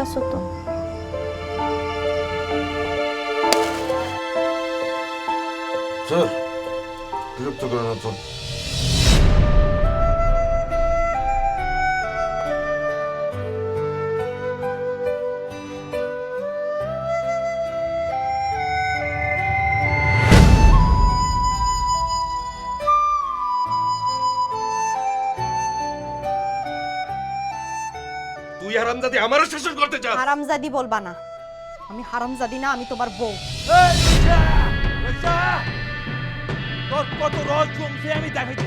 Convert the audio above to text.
আছো তো? বিরক্ত করে তুই হারামজাদি আমারও শাসন করতে চাস। হারামজাদি বলবা না। আমি হারামজাদি না আমি তোমার বউ। তোর কত রস জমছে আমি দেখাইতে